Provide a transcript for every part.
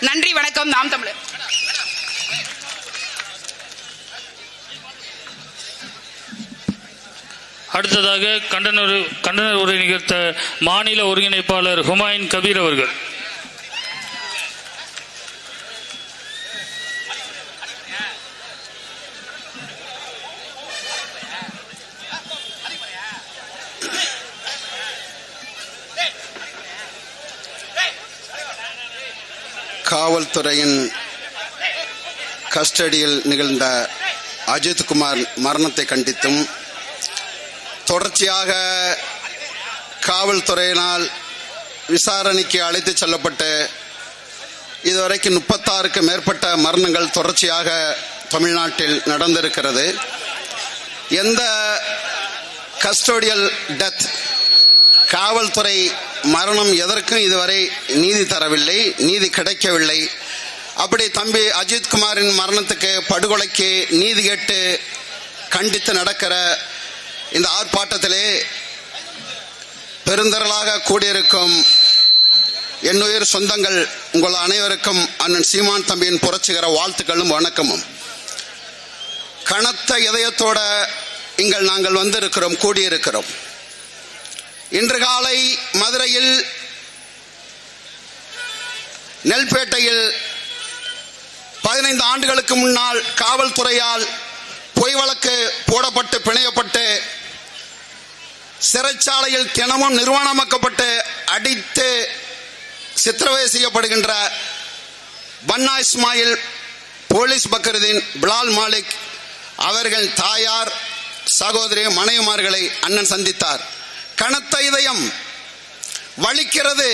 நன்றி வணக்கம் நாம் தமிழர். அடுத்ததாக கண்டனர் கண்டனர் உரை நிகழ்த்த மாநில ஒருங்கிணைப்பாளர் ஹுமாயூன் கபீர் அவர்கள். காவல்துறையின் கஸ்டடியில் நிகழ்ந்த அஜித்குமார் மரணத்தை கண்டித்தும் தொடர்ச்சியாக காவல்துறையினால் விசாரணைக்கு அழைத்து செல்லப்பட்டு இதுவரைக்கும் முப்பத்தாறுக்கு மேற்பட்ட மரணங்கள் தொடர்ச்சியாக தமிழ்நாட்டில் நடந்திருக்கிறது. எந்த கஸ்டோடியல் டெத் காவல்துறை மரணம் எதற்கும் இதுவரை நீதி தரவில்லை நீதி கிடைக்கவில்லை அப்படி தம்பி அஜித்குமாரின் மரணத்துக்கு படுகொலைக்கு நீதி கேட்டு கண்டித்து நடக்கிற இந்த ஆர்ப்பாட்டத்திலே பெருந்திரளாக கூடியிருக்கும் என்னுயிர் சொந்தங்கள் உங்கள் அனைவருக்கும் அண்ணன் சீமான் தம்பியின் புரட்சிகர வாழ்த்துக்களும் வணக்கமும். கனத்த இதயத்தோட இங்கள் நாங்கள் வந்திருக்கிறோம் கூடியிருக்கிறோம். இன்று காலை மதுரையில் நெல்பேட்டையில் பதினைந்து ஆண்டுகளுக்கு முன்னால் காவல்துறையால் பொய் வழக்கு போடப்பட்டு பிணையப்பட்டு சிறைச்சாலையில் தினமும் நிர்வாணமாக்கப்பட்டு அடித்து சித்திரவதை செய்யப்படுகின்ற பன்னா இஸ்மாயில் போலீஸ் பக்கருதீன் பிலால் மாலிக் அவர்கள் தாயார் சகோதரி மனைவிமார்களை அண்ணன் சந்தித்தார். கனத்த இதயம் வலிக்கிறது.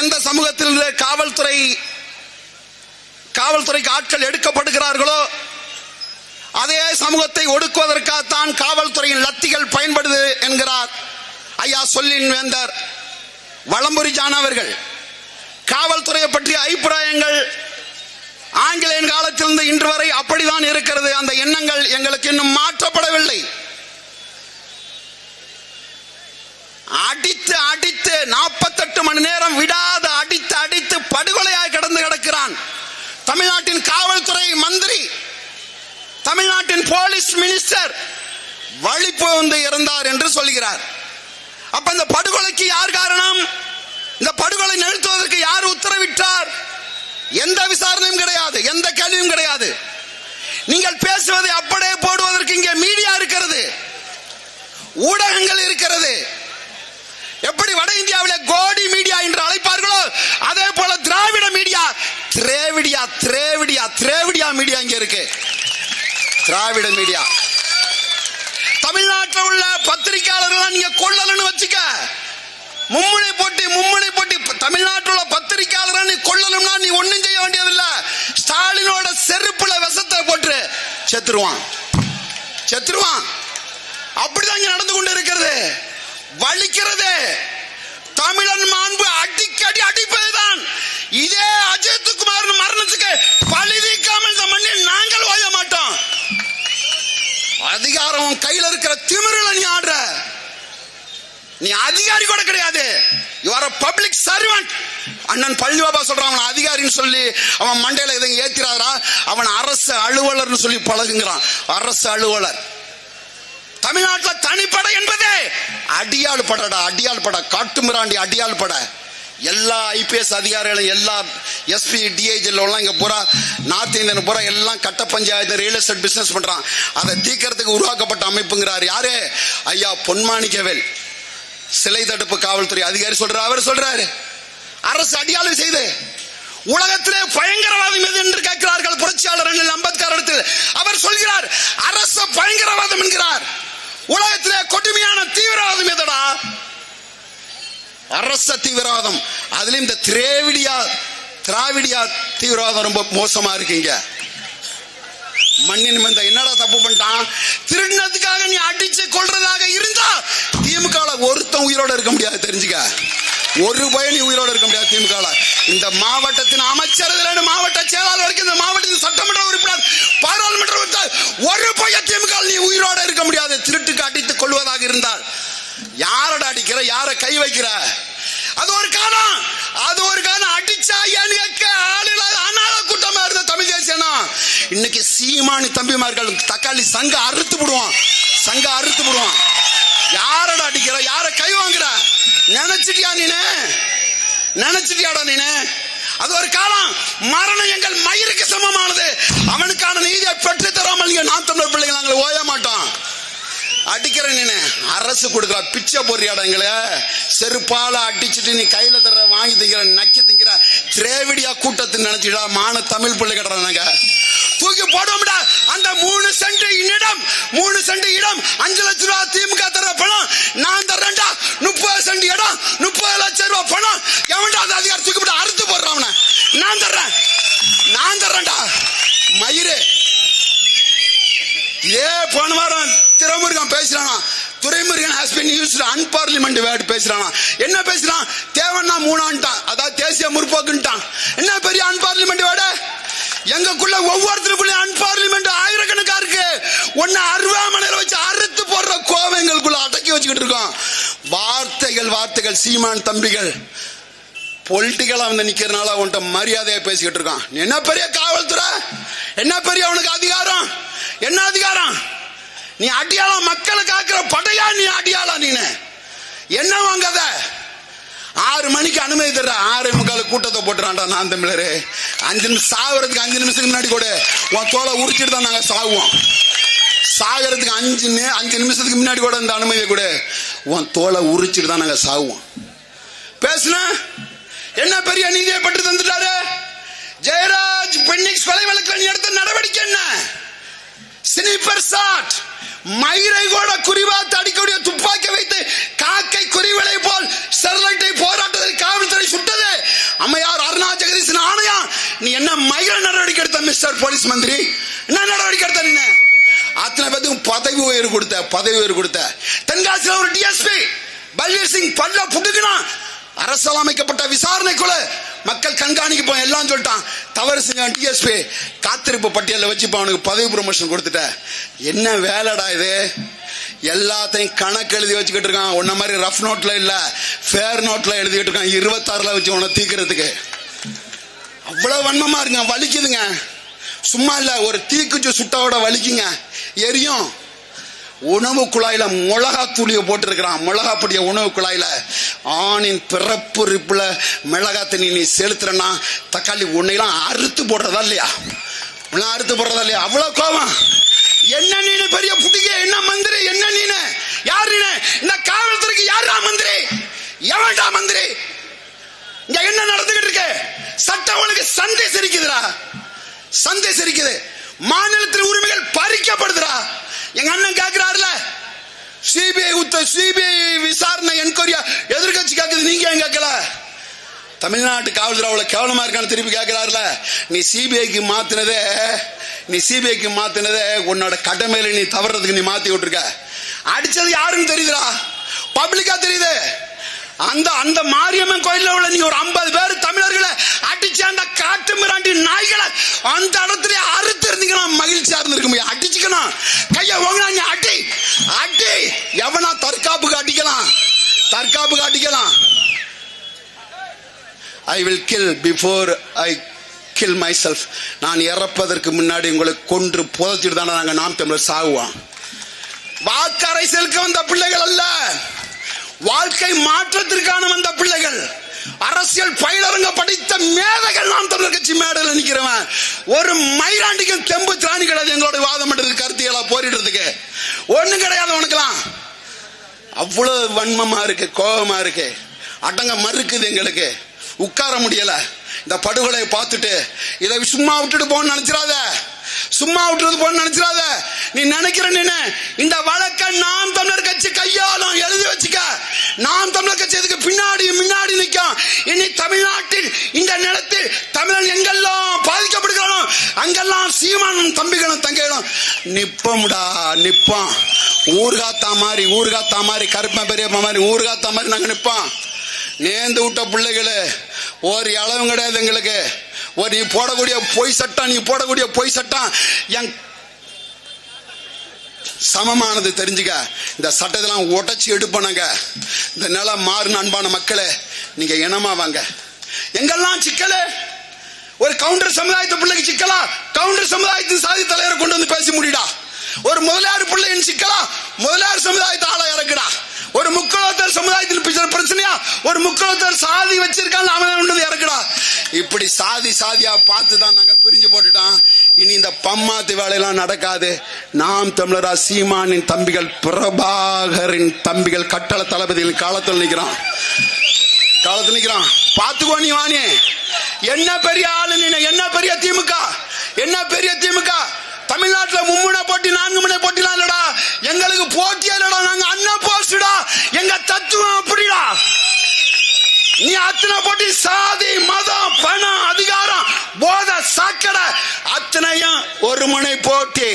எந்த சமூகத்திலிருந்து காவல்துறை காவல்துறைக்கு ஆட்கள் எடுக்கப்படுகிறார்களோ அதே சமூகத்தை ஒடுக்குவதற்காகத்தான் காவல்துறையின் லத்திகள் பயன்படுது என்கிறார் ஐயா சொல்லின் வேந்தர் வளம்புரி ஜானவர்கள் காவல்துறையை பற்றிய அபிப்பிராயங்கள் ஆங்கிலேயன் காலத்திலிருந்து இன்று வரை அப்படிதான் இருக்கிறது. அந்த எண்ணங்கள் எங்களுக்கு இன்னும் மாற்றப்படவில்லை. அடித்து அடித்து நாற்பத்தெட்டு மணி நேரம் விடாது அடித்து அடித்து படுகொலையாக கிடந்து கிடக்கிறான். தமிழ்நாட்டின் காவல்துறை மந்திரி தமிழ்நாட்டின் போலீஸ் மினிஸ்டர் வழிப்பு வந்து இறந்தார் என்று சொல்கிறார். அப்ப இந்த படுகொலைக்கு யார் காரணம்? இந்த படுகொலை நிறுத்துவதற்கு யார் உத்தரவிட்டார்? எந்த விசாரணையும் கிடையாது எந்த கேள்வியும் கிடையாது. நீங்கள் பேசுவதை அப்படியே போடுவதற்கு இங்கே மீடியா இருக்கிறது ஊடகங்கள் இருக்கிறது. எப்படி வட இந்தியாவில் கோடி மீடியா என்று அழைப்பார் அதே போல திராவிட மீடியா திரேவிடியா திராவிடியா மீடியா இங்க இருக்கு. திராவிட மீடியா. தமிழ்நாட்டில் உள்ள பத்திரிகையாளர்கள் நீங்க கொள்ளலன்னு வச்சுக்க. மும்முனை போட்டி மும்முனை போட்டி. தமிழ்நாட்டில் உள்ள பத்திரிகையாளர்கள் நீ கொள்ளலும்னா நீ ஒண்ணும் செய்ய வேண்டியதில்லை. ஸ்டாலினோட செருப்புல விஷத்தை போட்டு செத்துருவான். செத்துருவான். அப்படிதான் இங்க நடந்து கொண்டு இருக்கிறது. வலிக்கிறது. தமிழன் மாண்பு அடிக்கடி அடிப்பதுதான். இதே அஜித் குமார் மரணத்துக்கு பழி தீர்க்காமல் இந்த மண்ணில் நாங்கள் ஓய மாட்டோம். அதிகாரம் கையில் கையில இருக்கிற திமிரில நீ ஆடுற. நீ அதிகாரி கூட கிடையாது. யூ ஆர் பப்ளிக் சர்வன்ட் அண்ணன் பழனிபாபா சொல்றான் அவன் அதிகாரின்னு சொல்லி அவன் மண்டையில எதையும் ஏத்திராதா அவன் அரசு அலுவலர்னு சொல்லி பழகுங்கிறான். அரசு அலுவலர். தமிழ்நாட்டில் தனிப்படை என்பதே. அடியாள் படடா அடியாள் பட காட்டுமிராண்டி அடியாள் பட. எல்லா ஐபிஎஸ் அதிகாரிகளும் எல்லா எஸ்பி டிஐஜில் இங்கே இங்க பூரா நார்த் இந்தியன் பூரா எல்லாம் கட்ட பஞ்சாயத்து ரியல் எஸ்டேட் பிஸ்னஸ் பண்ணுறான் அதை தீக்கிறதுக்கு உருவாக்கப்பட்ட அமைப்புங்கிறார் யாரு? ஐயா பொன்மாணிக்கவேல். சிலை தடுப்பு காவல்துறை அதிகாரி சொல்றாரு அவர் சொல்றாரு. அரசு அடியாளம் செய்து உலகத்திலே பயங்கரவாதம் எது என்று கேட்கிறார்கள்? புரட்சியாளர் அண்ணல் அம்பேத்கர் இடத்தில் அவர் சொல்கிறார் அரசு பயங்கரவாதம் என்கிறார். உலகத்திலே கொடுமையான தீவிரவாதம் எதுடா? அரச தீவிரவாதம். அதுலயும் இந்த திரேவிடியா திராவிடியா தீவிரவாதம் ரொம்ப மோசமா இருக்குங்க. மண்ணின் மந்த என்னடா தப்பு பண்ணிட்டான்? திருடினதுக்காக நீ அடிச்சு கொள்றதாக இருந்தா திமுக ஒருத்தன் உயிரோட இருக்க முடியாது தெரிஞ்சுக்க. ஒரு பயணி உயிரோட இருக்க முடியாது திமுக இந்த மாவட்டத்தின் அமைச்சர் மாவட்ட செயலாளர் இந்த மாவட்டத்தின் சட்டமன்ற உறுப்பினர் பாராளுமன்ற உறுப்பினர் ஒரு பைய திமுக நீ உயிரோட இருக்க முடியாது. திருட்டுக்கு அடித்துக் கொள்வதாக இருந்தால் யாரடா அடிக்கிற? யார கை வைக்கிற? அது ஒரு காலம் அது ஒரு காலம் அடிச்சா கேட்க ஆளுகள் அனாத கூட்டமா இருந்த தமிழ் தேசியம் இன்னைக்கு சீமானி தம்பிமார்கள் தக்காளி சங்க அறுத்து விடுவான் சங்க அறுத்து விடுவான் யாரடா அடிக்கிற? யார கை வாங்குற? நினைச்சிட்டியா நீனு? நினைச்சிட்டியாடா நீனு? அது ஒரு காலம் மரணம் எங்கள் மயிருக்கு சமமானது. அவனுக்கான நீதியை பெற்று தராமல் நான் தமிழர் பிள்ளைங்க நாங்கள் ஓய மாட்டோம். அடிக்கிற நீனு அரசு கொடுக்குற பிச்சை போடுறியாடா எங்களை? செருப்பால அடிச்சுட்டு நீ கையில தர வாங்கி திங்கிற நக்கி திங்கிற திரேவிடியா கூட்டத்தை நினைச்சிடா மான தமிழ் பிள்ளை கட்டுறாங்க தூக்கி போடுவோம்டா. அந்த மூ பேசுறானா? Duraimurugan has been use unparliamentary word பேசுறானா? என்ன பேசுறான்? தேவன்னா மூணான்ட்டான். அதாவது தேசிய முற்போக்குன்ட்டான். என்ன பெரிய அன்பார்லிமெண்ட் வேர்டு எங்களுக்குள்ள ஒவ்வொருத்தருக்குள்ள அன்பார்லிமெண்ட் ஆயிரக்கணக்கா இருக்கு. ஒன்னு அருவாமனையில வச்சு அறுத்து போடுற கோவம் எங்களுக்குள்ள அடக்கி வச்சுக்கிட்டு இருக்கோம். வார்த்தைகள் வார்த்தைகள் சீமான் தம்பிகள். பொலிட்டிக்கலா வந்து நிக்கிறனால உன்கிட்ட மரியாதையா பேசிக்கிட்டு இருக்கான். என்ன பெரிய காவல்துறை? என்ன பெரிய அவனுக்கு அதிகாரம்? என்ன அதிகாரம்? நீ அடியாளம் மக்களை காக்கிற படையா நீ அடியாளம் நீனு? என்ன வாங்காத? ஆறு மணிக்கு அனுமதி தர்ற. ஆறு முக்கால கூட்டத்தை போட்டுறான்டா நான் தமிழரு. அஞ்சு நிமிஷம் சாகுறதுக்கு அஞ்சு நிமிஷத்துக்கு முன்னாடி கூட. உன் தோலை உரிச்சிட்டு தான் நாங்க சாகுவோம். சாகிறதுக்கு அஞ்சு அஞ்சு நிமிஷத்துக்கு முன்னாடி கூட இந்த அனுமதியை கூட. உன் தோலை உரிச்சிட்டு தான் நாங்க சாகுவோம். பேசுன? என்ன பெரிய நீதியை பட்டு தந்துட்டாரு? ஜெயராஜ் பெண்ணிக்ஸ் கொலை வழக்கில் நீ எடுத்த நடவடிக்கை என்ன? ஸ்னீப்பர் ஷாட் மயிரை கூட குறிவாத்து அடிக்கக்கூடிய துப்பாக்கி வைத்து காக்கை குறிவலை போல் ஸ்டெர்லைட்டை போராட்டத்தில் காவல்துறை சுட்டது. அம்மையார் அருணா ஜெகதீசன் ஆணையா நீ என்ன மயிர நடவடிக்கை எடுத்த மிஸ்டர் போலீஸ் மந்திரி? என்ன நடவடிக்கை எடுத்த நீ அத்தனை பேத்துக்கும் பதவி உயர்வு கொடுத்த பதவி உயர்வு கொடுத்த. தென்காசியில் ஒரு டிஎஸ்பி பல்வீர் சிங் பல்ல புடுங்கினா அரசால் அமைக்கப்பட்ட விசாரணை குழு மக்கள் கண்காணிக்கு போய் எல்லாம் சொல்லிட்டான். தவறு செஞ்சான் டிஎஸ்பி காத்திருப்பு பட்டியலில் வச்சு இப்போ அவனுக்கு பதவி ப்ரொமோஷன் கொடுத்துட்ட என்ன வேலைடா இது? எல்லாத்தையும் கணக்கு எழுதி வச்சுக்கிட்டு இருக்கான். உன்ன மாதிரி ரஃப் நோட்ல இல்ல ஃபேர் நோட்ல எழுதிக்கிட்டு இருக்கான். இருபத்தாறுல வச்சு உன்னை தீக்கிறதுக்கு. அவ்வளவு வன்மமா இருக்குங்க வலிக்குதுங்க. சும்மா இல்ல ஒரு தீக்குச்சி சுட்டாவோட வலிக்குங்க. எரியும். உணவு குழாயில மிளகா தூளிய போட்டிருக்கிறான். மிளகா பொடிய உணவு குழாயில ஆணின் பிறப்பு ரிப்புல மிளகா தண்ணி நீ செலுத்துறனா தக்காளி உன்னையெல்லாம் அறுத்து போடுறதா இல்லையா? உன்னை அறுத்து போடுறதா இல்லையா? அவ்வளவு கோவம் என்ன நீனு பெரிய புடிக்க? என்ன மந்திரி? என்ன நீனு? யார் நீனு? இந்த காவல்துறைக்கு யாரா மந்திரி? எவன்டா மந்திரி? இங்க என்ன நடந்துகிட்டு இருக்கு? சட்டம் உனக்கு சந்தை சிரிக்குதுடா சந்தை சிரிக்குது மாநிலத்தின் உரிமைகள் பறிக்கப்படுதுடா. எங்க அண்ணன் கேக்குறாருல. சிபிஐ உத்த சிபிஐ விசாரணை என்கொயரியா எதிர்கட்சி கேக்குது நீங்க ஏன் கேட்கல தமிழ்நாட்டு காவல்துறை அவ்வளவு கேவலமா இருக்கான்னு திருப்பி கேட்கிறாருல நீ சிபிஐக்கு மாத்தினதே நீ சிபிஐக்கு மாத்தினதே உன்னோட கடமையில நீ தவறதுக்கு நீ மாத்தி விட்டுருக்க. அடிச்சது யாருன்னு தெரியுதுடா. பப்ளிக்கா தெரியுது. அந்த அந்த மாரியம்மன் கோயில்ல உள்ள நீ ஒரு ஐம்பது பேர் தமிழர்களை அடிச்சு அந்த காட்டு மிராண்டி நாய்களை அந்த இடத்துல அறுத்து இருந்தீங்கன்னா மகிழ்ச்சியா இருந்திருக்க முடியும் அடிச்சுக்கணும். கைய வாங்கினா நீ அடி. அடி. எவனா தற்காப்புக்கு அடிக்கலாம்? தற்காப்புக்கு அடிக்கலாம். I will kill before I kill myself நான் இறப்பதற்கு முன்னாடி உங்களை கொன்று புதைச்சிட்டு தானே நாங்கள் நாம் தமிழர் சாகுவோம். வாக்கரை செலுக்க வந்த பிள்ளைகள் அல்ல. வாழ்க்கை மாற்றத்திற்கான வந்த பிள்ளைகள் அரசியல் பயிலரங்க படித்த மேதைகள் நாம் தமிழர் கட்சி மேடையில் நிக்கிறவன் ஒரு மயிலாண்டிக்கும் தெம்பு திராணி கிடையாது எங்களோட வாதம் பண்றது கருத்தியலா போரிடுறதுக்கு. ஒண்ணும் கிடையாது உனக்கெல்லாம். அவ்வளவு வன்மமா இருக்கு கோபமா இருக்கு. அடங்க மறுக்குது எங்களுக்கு. உட்கார முடியல. இந்த படுகொலையை பார்த்துட்டு இதை சும்மா விட்டுட்டு போன்னு நினைச்சிடாத. சும்மா விட்டுறது போன்னு நினைச்சிடாத. நீ நினைக்கிற நீனு இந்த வழக்கை நாம் தமிழர் கட்சி கையாளும். எழுதி வச்சுக்க. நாம் தமிழர் கட்சி இதுக்கு பின்னாடி முன்னாடி நிற்கும் இனி தமிழ்நாட்டில் இந்த நிலத்தில் தமிழன் எங்கெல்லாம் பாதிக்கப்படுகிறானோ அங்கெல்லாம் சீமானும் தம்பிகளும் தங்கைகளும் நிப்போம்டா நிப்போம். ஊர்காத்தா மாதிரி ஊர்காத்தா மாதிரி கருப்பன் பெரியப்பா மாதிரி ஊர்காத்தா மாதிரி நாங்கள் நிற்போம் நேர்ந்து விட்ட பிள்ளைகளே ஒரு அளவும் கிடையாது எங்களுக்கு. ஒரு நீ போடக்கூடிய பொய் சட்டம் நீ போடக்கூடிய பொய் சட்டம் என் சமமானது தெரிஞ்சுக்க. இந்த சட்டத்தெல்லாம் உடச்சி எடுப்பணுங்க இந்த நிலம் மாறுன அன்பான மக்களே நீங்க இனமா வாங்க. எங்கெல்லாம் சிக்கலு? ஒரு கவுண்டர் சமுதாயத்து பிள்ளைக்கு சிக்கலா? கவுண்டர் சமுதாயத்தின் சாதி தலைவரை கொண்டு வந்து பேசி முடிடா. ஒரு முதலியார் பிள்ளையின் சிக்கலா? முதலியார் சமுதாயத்தை ஆளை இறக்குடா. ஒரு முக்கலோத்தர் சமுதாயத்தில் பிரச்சனையா? ஒரு முக்கலோத்தர் சாதி வச்சிருக்காங்க அவனை இறக்குடா. இப்படி சாதி சாதியா பார்த்து தான் நாங்க பிரிஞ்சு போட்டுட்டோம். இனி இந்த பம்மாத்து வேலையெல்லாம் நடக்காது. நாம் தமிழரா சீமானின் தம்பிகள் பிரபாகரின் தம்பிகள் கட்டள தளபதிகள் காலத்தில் நிற்கிறான். காலத்தில் நிற்கிறான். பார்த்துக்கோ நீ வாணி. என்ன பெரிய ஆளு நீ என்ன பெரிய திமுக? என்ன பெரிய திமுக? தமிழ்நாட்டில் மும்முனை போட்டி நான்கு முனை போட்டிலாம் இல்லடா. எங்களுக்கு போட்டியே இல்லடா. நாங்க அண்ணா போஸ்டா எங்க தத்துவம் அப்படிடா. நீ அத்தனை போட்டி சாதி மதம் பணம் அதிகாரம் போத சாக்கடை அத்தனையும் ஒரு முனை போட்டி.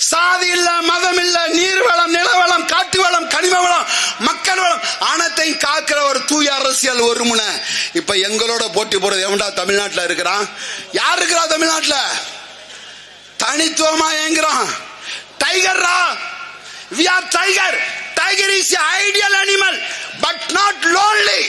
சாதி இல்ல மதம் இல்ல நீர்வளம் நிலவளம் காட்டு வளம் கனிம வளம் மக்கள் வளம் அனைத்தையும் காக்கிற ஒரு தூய அரசியல் ஒரு முனை. இப்ப எங்களோட போட்டி போறது எவன்டா தமிழ்நாட்டில் இருக்கிறான்? யார் இருக்கிறா தமிழ்நாட்டில்? தனித்துவமா ஏங்குறான் டைகர்ரா we are tiger tiger is ideal animal but not lonely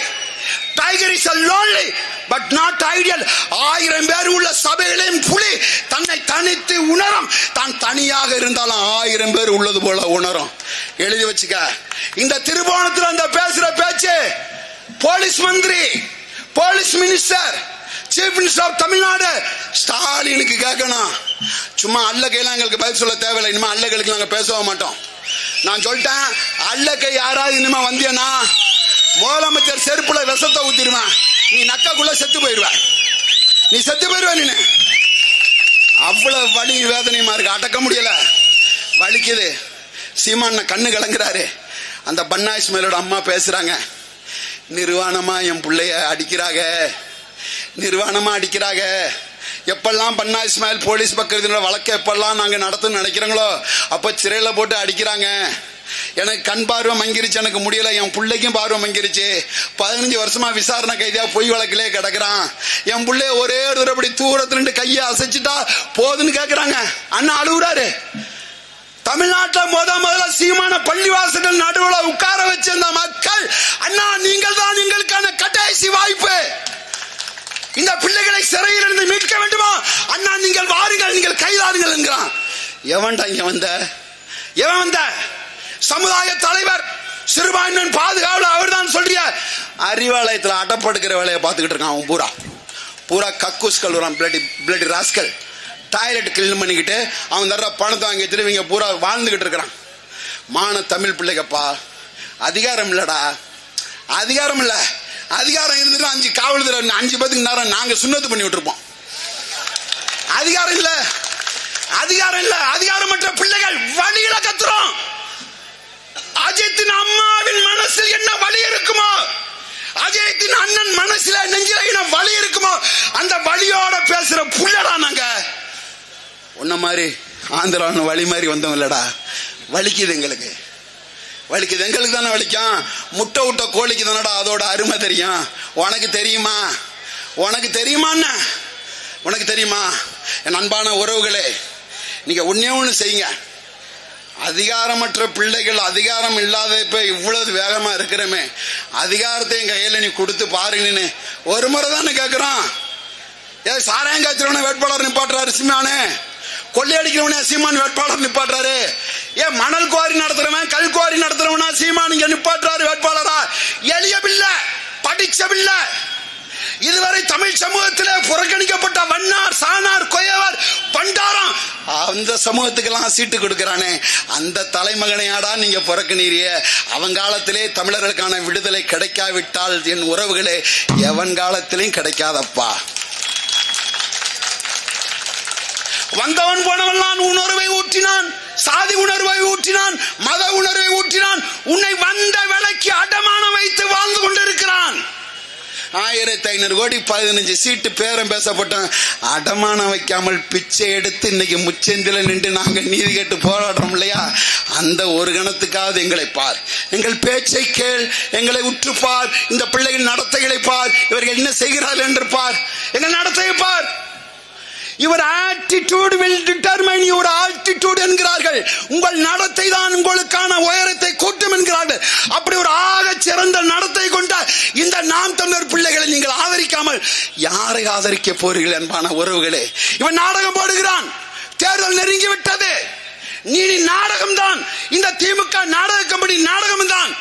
tiger is lonely but not ideal ஆயிரம் பேர் உள்ள சபைகளையும் புலி. தன்னை தனித்து உணரும். தான் தனியாக இருந்தாலும் ஆயிரம் பேர் உள்ளது போல உணரும். எழுதி வச்சுக்க. இந்த திருவோணத்தில் அந்த பேசுற பேச்சு போலீஸ் மந்திரி police minister chief minister of Tamil Nadu ஸ்டாலினுக்கு கேட்கணும். சும்மா அல்ல கையெல்லாம் எங்களுக்கு பதில் சொல்ல தேவையில்லை. இனிமேல் அல்ல கைக்கு நாங்க பேசவே மாட்டோம். நான் சொல்லிட்டேன் அல்ல கை யாராவது இனிமே வந்தியன்னா முதலமைச்சர் செருப்புல விஷத்தை ஊத்திடுவேன் நீ நக்கக்குள்ள செத்து போயிடுவ. நீ செத்து போயிடுவ நீ அவ்வளவு வலி வேதனையுமா இருக்கு அடக்க முடியல. வலிக்குது. சீமான் கண்ணு கலங்குறாரு. அந்த பன்னா இஸ்மேலோட அம்மா பேசுறாங்க. நிர்வாணமா என் பிள்ளைய அடிக்கிறாங்க நிர்வாணமா அடிக்கிறாங்க எப்பெல்லாம் பன்னா இஸ்மாயில் போலீஸ் பக்கத்தினோட வழக்கை எப்பெல்லாம் நாங்கள் நடத்தணும்னு நினைக்கிறோங்களோ அப்போ சிறையில் போட்டு அடிக்கிறாங்க. எனக்கு கண் பார்வை மங்கிருச்சு எனக்கு முடியல என் பிள்ளைக்கும் பார்வை மங்கிருச்சு பதினஞ்சு வருஷமா விசாரணை கைதியா பொய் வழக்கிலே கிடக்குறான். என் பிள்ளைய ஒரே ஒரு அப்படி தூரத்துல இருந்து கையை அசைச்சிட்டா போதுன்னு கேக்குறாங்க. அண்ணா அழுகுறாரு. தமிழ்நாட்டில் முத முதல்ல சீமான பள்ளிவாசல்கள் நடுவில் உட்கார வச்சிருந்த மக்கள் அண்ணா நீங்கள் தான் எங்களுக்கான கடைசி வாய்ப்பு. இந்த பிள்ளைகளை சிறையில் இருந்து மீட்க வேண்டுமா? அண்ணா நீங்கள் வாருங்கள் நீங்கள் கைதாருங்கள் என்கிறான். எவன்டா இங்க வந்த? எவன் வந்த? சமுதாய தலைவர் சிறுபான்மையின் பாதுகாவலர் அவர் தான் சொல்றிய. அறிவாலயத்தில் அடப்படுக்கிற வேலையை பார்த்துக்கிட்டு இருக்கான் அவன் பூரா. பூரா கக்கூஸ்கள் வரான் bloody bloody rascal toilet clean பண்ணிக்கிட்டு அவன் தர்ற பணத்தை வாங்கி வச்சுட்டு இவங்க பூரா வாழ்ந்துக்கிட்டு இருக்கிறான். மான தமிழ் பிள்ளைகப்பா அதிகாரம் இல்லடா. அதிகாரம் இல்லை. அதிகாரம் இருந்துட்டு அஞ்சு காவல்துறை அஞ்சு பேத்துக்கு நேரம் நாங்கள் சுண்ணத்து பண்ணி விட்டுருப்போம். அதிகாரம் இல்லை. அதிகாரம் இல்லை. அதிகாரமற்ற பிள்ளைகள் வழியில கத்துறோம். அஜித்தின் அம்மாவின் மனசில் என்ன வலி இருக்குமோ? அஜயத்தின் அண்ணன் மனசுல நெஞ்சில என்ன வலி இருக்குமோ? அந்த வழியோட பேசுற புள்ளடா நாங்க. உன்ன மாதிரி ஆந்திரான்னு வழி மாதிரி வந்தோம் இல்லடா. வலிக்குது எங்களுக்கு. வலிக்குது. எங்களுக்கு தானே வலிக்கும். முட்டை விட்ட கோழிக்கு தானடா அதோட அருமை தெரியும். உனக்கு தெரியுமா? உனக்கு தெரியுமா என்ன? உனக்கு தெரியுமா? என் அன்பான உறவுகளே நீங்க ஒன்னே ஒன்று செய்யுங்க. அதிகாரமற்ற பிள்ளைகள் அதிகாரம் இல்லாத இப்ப இவ்வளவு வேகமா இருக்கிறமே. அதிகாரத்தை என் கையில நீ கொடுத்து பாருங்கன்னு ஒரு முறை தானே கேக்குறான். ஏ சாராயம் வேட்பாளர் நிப்பாட்டுறாரு சீமானே. கொள்ளையடிக்கிறவனே சீமான் வேட்பாளர் நிப்பாட்டுறாரு. ஏன் மணல் குவாரி நடத்துறவன் கல் குவாரி நடத்துறவனா சீமான் இங்க நிப்பாட்டுறாரு வேட்பாளரா? எளிய பிள்ளை படிச்ச பிள்ளை. இதுவரை தமிழ் சமூகத்திலே புறக்கணிக்கப்பட்ட வண்ணார் சாணார் கொயவர் பண்டாரம் அந்த சமூகத்துக்கெல்லாம் சீட்டு கொடுக்கிறானே. அந்த தலைமகனையாடா நீங்க புறக்கணீரிய அவன் காலத்திலே தமிழர்களுக்கான விடுதலை கிடைக்காவிட்டால் என் உறவுகளே எவன் காலத்திலையும் கிடைக்காதப்பா. வந்தவன் போனவன் உணர்வை ஊற்றினான் சாதி உணர்வை ஊற்றினான் மத உணர்வை ஊற்றினான். உன்னை வந்த விலைக்கு அடமானம் வைத்து வாழ்ந்து கொண்டிருக்கிறான். ஆயிரத்தி ஐநூறு கோடி பதினஞ்சு சீட்டு பேரம் பேசப்பட்டோம். அடமானம் வைக்காமல் பிச்சை எடுத்து இன்னைக்கு முச்சந்தில நின்று நாங்கள் நீதி கேட்டு போராடுறோம் இல்லையா? அந்த ஒரு கணத்துக்காவது எங்களை பார். எங்கள் பேச்சை கேள் எங்களை உற்று பார். இந்த பிள்ளைகள் நடத்தைகளை பார். இவர்கள் என்ன செய்கிறார்கள் என்று பார். எங்கள் நடத்தையை பார். Your attitude will determine your altitude என்கிறார்கள். உங்கள் நடத்தை தான் உங்களுக்கான உயரத்தை கூட்டும் என்கிறார்கள். அப்படி ஒரு ஆக சிறந்த நடத்தை கொண்ட இந்த நாம் தமிழர் பிள்ளைகளை நீங்கள் ஆதரிக்காமல் யாரை ஆதரிக்க போறீர்கள் என்பான உறவுகளே? இவன் நாடகம் போடுகிறான். தேர்தல் நெருங்கி விட்டது நீ நாடகம் தான். இந்த திமுக நாடக கம்பெனி நாடகம் தான்.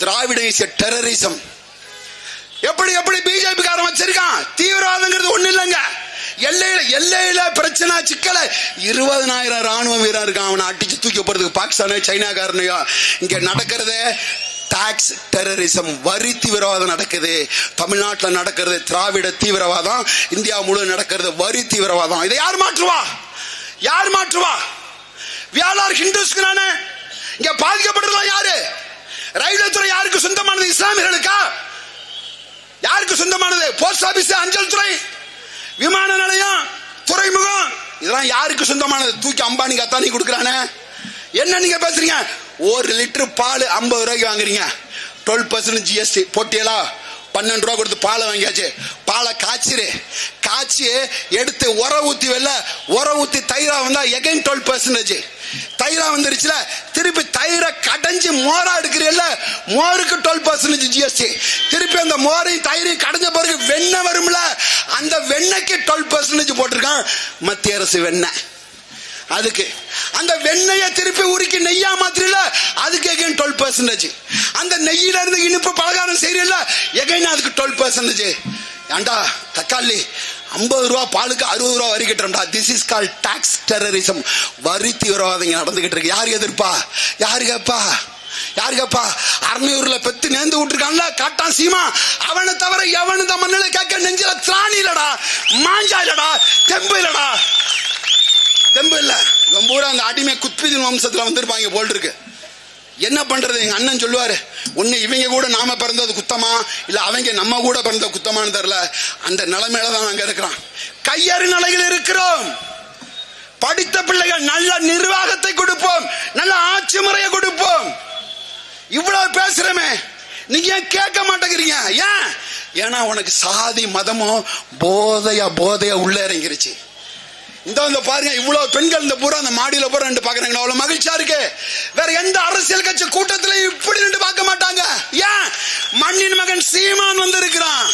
திராவிட டெரரிசம் எப்படி எப்படி பிஜேபி காரன் வச்சிருக்கான்? தீவிரவாதங்கிறது ஒண்ணு இல்லைங்க. எல்லையில எல்லையில பிரச்சனை சிக்கல. இருபதனாயிரம் ராணுவ வீரர் இருக்கான். அவனை அடிச்சு தூக்கி போறதுக்கு பாகிஸ்தானோ சைனாக்காரனையோ இங்க நடக்கிறதே டாக்ஸ் டெரரிசம் வரி தீவிரவாதம் நடக்குது. தமிழ்நாட்டில் நடக்கிறது திராவிட தீவிரவாதம் இந்தியா முழு நடக்கிறது வரி தீவிரவாதம். இதை யார் மாற்றுவா? யார் மாற்றுவா? வியாழார் ஹிந்துஸ்க்கு நானே. இங்க பாதிக்கப்படுறதா யாரு? ரயில்வே துறை யாருக்கு சொந்தமானது? இஸ்லாமியர்களுக்கா? யாருக்கு சொந்தமானது? போஸ்ட் ஆபீஸ் அஞ்சல் துறை. விமான நிலையம் துறைமுகம். இதெல்லாம் யாருக்கு சொந்தமானது? தூக்கி அம்பானி கத்தானி கொடுக்குறானே. என்ன நீங்க பேசுறீங்க? ஒரு லிட்டர் பால் ஐம்பது ரூபாய்க்கு வாங்குறீங்க. டுவெல் பர்சன்ட் ஜிஎஸ்டி போட்டியலா? பன்னெண்டு ரூபா கொடுத்து பாலை வாங்கியாச்சு. பாலை காய்ச்சிரு. காய்ச்சி எடுத்து உர ஊத்தி வெளில உர ஊத்தி தயிரா வந்தா எகைன் டுவெல் பர்சன்டேஜ் தயிரா வந்துருச்சுல திருப்பி தயிரை கடைஞ்சி மோரா எடுக்கிறீல்ல மோருக்கு டுவெல் பர்சன்டேஜ் ஜிஎஸ்டி திருப்பி அந்த மோரையும் தயிரையும் கடைஞ்ச பிறகு வெண்ணெய் வெண்ணெய்க்கு டுவெல் பர்சன்டேஜ் போட்டிருக்கான். மத்திய அரசு வெண்ணெய். அதுக்கு அந்த வெண்ணெயை திருப்பி உருக்கி நெய்யா மாத்திரில அதுக்கு எகைன் டுவெல் பர்சன்டேஜ் அந்த நெய்யில இருந்து இனிப்பு பலகாரம் செய்யல எகைன் அதுக்கு டுவெல் பர்சன்டேஜ் ஏண்டா தக்காளி ஐம்பது ரூபா பாலுக்கு அறுபது ரூபா வரி கட்டுறோம்டா this is call tax terrorism வரி தீவிரவாதம் நடந்துகிட்டு இருக்கு. யார் எதிர்ப்பா? யாரு கேப்பா? யாருக்கப்பா? அறநூறுல பெத்து நேர்ந்து விட்டுருக்கான்ல? காட்டான் சீமா. அவனை தவிர எவனு தான் மண்ணில கேட்க நெஞ்சில திராணி இல்லடா. மாஞ்சா இல்லடா. தெம்பு இல்லடா. தெம்பு இல்ல. இவன் பூரா அந்த அடிமை குத்பிதின் வம்சத்துல வந்திருப்பாங்க போல் இருக்கு. என்ன பண்றது? எங்க அண்ணன் சொல்லுவாரு ஒண்ணு இவங்க கூட நாம பிறந்தது குத்தமா? இல்ல அவங்க நம்ம கூட பிறந்த குத்தமான்னு தெரியல. அந்த நிலைமையில தான் நாங்க இருக்கிறோம். கையறு நிலையில் இருக்கிறோம். படித்த பிள்ளைகள் நல்ல நிர்வாகத்தை கொடுப்போம். நல்ல ஆட்சி முறையை கொடுப்போம். இவ்வளவு பேசுறமே. நீங்க ஏன் கேட்க மாட்டேங்கிறீங்க? ஏன்? ஏன்னா உனக்கு சாதி மதமும் போதையா போதையா உள்ள இறங்கிருச்சு. இந்த வந்து பாருங்க இவ்வளவு பெண்கள் இந்த பூரா அந்த மாடியில பூரா ரெண்டு பாக்குறாங்க அவ்வளவு மகிழ்ச்சியா இருக்கு. வேற எந்த அரசியல் கட்சி கூட்டத்துல இப்படி ரெண்டு பார்க்க மாட்டாங்க. ஏன்? மண்ணின் மகன் சீமான் வந்து இருக்கிறான்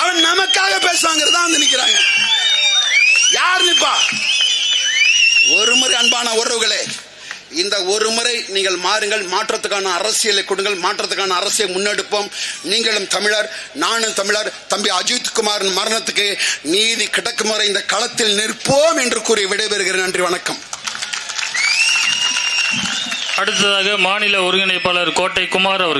அவன் நமக்காக பேசுவாங்கிறதா வந்து நிக்கிறாங்க. யார் நிப்பா? ஒரு முறை அன்பான உறவுகளே இந்த ஒரு முறை நீங்கள் மாறுங்கள் மாற்றத்துக்கான அரசியலை கொடுங்கள் மாற்றத்துக்கான அரசியல் முன்னெடுப்போம். நீங்களும் தமிழர் நானும் தமிழர் தம்பி அஜித் குமாரின் மரணத்துக்கு நீதி கிடைக்கும் வரை இந்த களத்தில் நிற்போம் என்று கூறி விடைபெறுகிறேன். நன்றி வணக்கம். அடுத்ததாக மாநில ஒருங்கிணைப்பாளர் கோட்டை குமார் அவர்கள்.